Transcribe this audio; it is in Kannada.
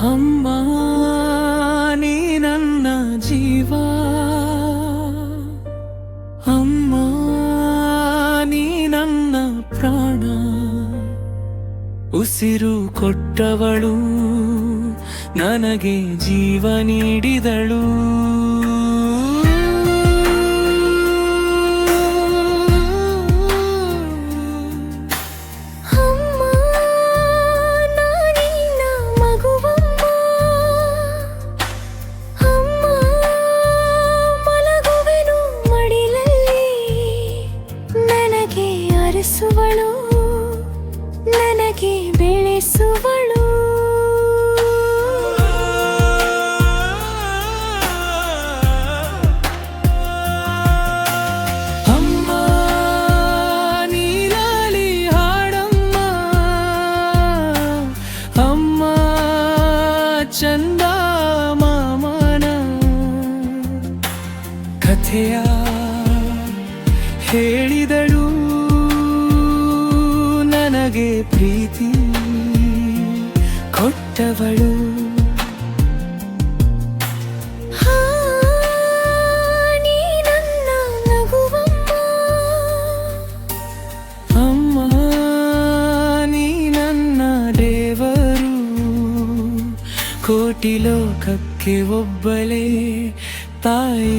ಅಮ್ಮ ನೀ ನನ್ನ ಜೀವ. ಅಮ್ಮ ನೀ ನನ್ನ ಪ್ರಾಣ. ಉಸಿರು ಕೊಟ್ಟವಳು ನನಗೆ ಜೀವ ನೀಡಿದಳು. ಅರಸುವಳು ನನಗೆ ಬೆಳೆಸುವಳು. ಚಂದ ಮಾಮನ. ಕಥೆಯ ಹೇಳಿದಳು ನನಗೆ ಪ್ರೀತಿ ಕೊಟ್ಟವಳು. ಕೋಟಿ ಲೋಕಕ್ಕೆ ಒಬ್ಬಳೇ ತಾಯಿ.